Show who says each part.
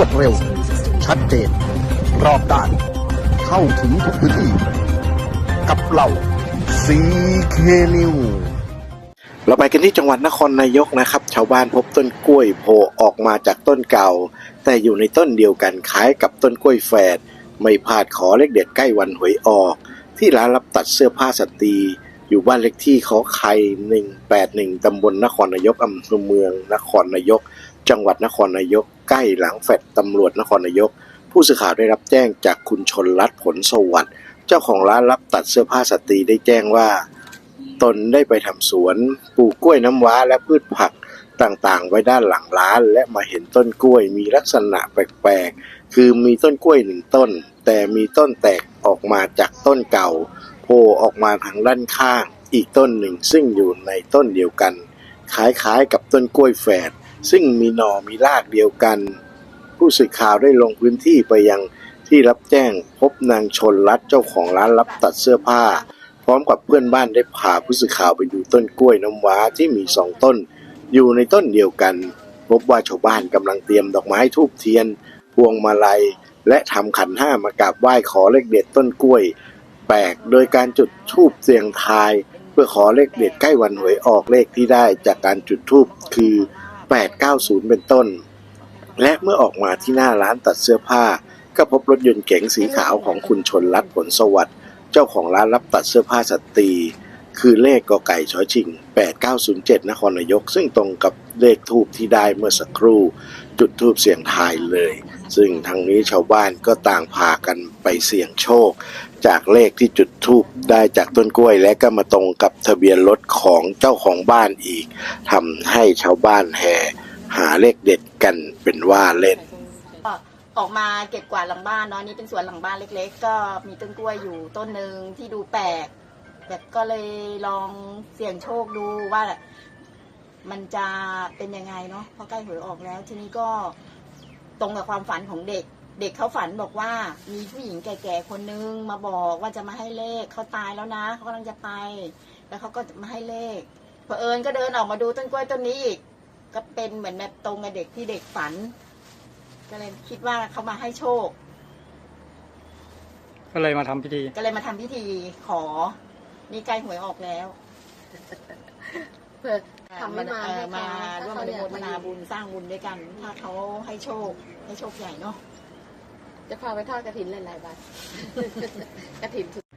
Speaker 1: วดเร็ว ชัดเจน รอบด้าน เข้าถึงทุกพื้นที่ กับเราซีเคนิว
Speaker 2: เราไปกันที่จังหวัดนครนายกนะครับ ชาวบ้านพบต้นกล้วยโผล่ออกมาจากต้นเก่า แต่อยู่ในต้นเดียวกันคล้ายกับต้นกล้วยแฝดไม่พลาดขอเลขเด็ดใกล้วันหวยออก ที่ร้านรับตัดเสื้อผ้าสตรีอยู่บ้านเลขที่ขอไข่181ตำบลนครนายกอำเภอเมือง นครนายก จังหวัดนครนายก ใกล้หลังแฟดตำรวจนครนายก ผู้สื่อข่าวได้รับแจ้งจากคุณชนรัตน์ผลสวัสดิ์เจ้าของร้านรับตัดเสื้อผ้าสตรีได้แจ้งว่า ตนได้ไปทำสวนปลูกกล้วยน้ำว้าและพืชผักต่างๆ ไว้ด้านหลังร้าน และมาเห็นต้นกล้วยมีลักษณะแปลกๆ คือมีต้นกล้วยหนึ่งต้น แต่มีต้นแตกออกมาจากต้นเก่าโผล่ออกมาทางด้านข้าง อีกต้นหนึ่งซึ่งอยู่ในต้นเดียวกัน คล้ายๆกับต้นกล้วยแฝด ซึ่งมีหน่อมีรากเดียวกัน ผู้สื่อข่าวได้ลงพื้นที่ไปยังที่รับแจ้งพบนางชนรัตนเจ้าของร้านรับตัดเสื้อผ้า พร้อมกับเพื่อนบ้านได้พาผู้สื่อข่าวไปดูต้นกล้วยน้ำว้าที่มีสองต้น อยู่ในต้นเดียวกัน พบว่าชาวบ้านกำลังเตรียมดอกไม้ทูบเทียน พวงมาลัย และทำขันห้ามากราบไหว้ขอเลขเด็ดต้นกล้วย แปลกโดยการจุดธูปเสียงทาย เพื่อขอเลขเด็ดใกล้วันหวยออกเลขที่ได้จากการจุดธูปคือ 890 เป็นต้น และเมื่อออกมาที่หน้าร้านตัดเสื้อผ้า ก็พบรถยนต์เก๋งสีขาวของคุณชนรัตน์ผลสวัสดิ์เจ้าของร้านรับตัดเสื้อผ้าสตรีคือเลขกอไก่ชอชิง 8907 นครนายก ซึ่งตรงกับเลขทูบที่ได้เมื่อสักครู่ จุดทูบเสียงทายเลย ซึ่งทางนี้ชาวบ้านก็ต่างพากัน ไปเสี่ยงโชค จากเลขที่จุดทูบได้จากต้นกล้วย และก็มาตรงกับทะเบียนรถของเจ้าของบ้านอีกทำให้ชาวบ้านแห่หาเลขเด็ดกันเป็นว่าเล่น
Speaker 3: ก็ออกมาเก็บกวาดหลังบ้านเนาะนี่เป็นสวนหลังบ้านเล็ก ๆ ก็มีต้นกล้วยอยู่ต้นหนึ่งที่ดูแปลกแบบก็เลยลองเสี่ยงโชคดูว่า มันจะเป็นยังไงเนาะเพราะใกล้หวยออกแล้ว ทีนี้ก็ตรงกับความฝันของเด็ก เด็กเขาฝันบอกว่ามีผู้หญิงแก่ๆคนนึงมาบอกว่าจะมาให้เลขเขาตายแล้วนะเขากำลังจะไป แล้วเขาก็จะมาให้เลขเผอิญก็เดินออกมาดูต้นกล้วยต้นนี้อีกก็เป็นเหมือนแบบตรงกับเด็กที่เด็กฝัน ก็เลยคิดว่าเขามาให้โชค
Speaker 4: ก็เลยมาทำพิธี
Speaker 3: ก็เลยมาทำพิธีขอ นี่ใกล้หวยออกแล้ว
Speaker 5: เพื่อทำ
Speaker 3: มา
Speaker 5: ให้มา
Speaker 3: เอ่อ
Speaker 5: ให้
Speaker 3: มา
Speaker 5: เขา
Speaker 3: ร่วม
Speaker 5: ถ้
Speaker 3: อ
Speaker 5: เข
Speaker 3: นุ
Speaker 5: อย
Speaker 3: โม
Speaker 5: ก
Speaker 3: ทนาบุญสร้างบุญด้วยกัน ถ้าเขาให้โชค ให้โชคใหญ่เนาะ
Speaker 5: จะพาไปทอดกระถินหลายๆบานกระถิน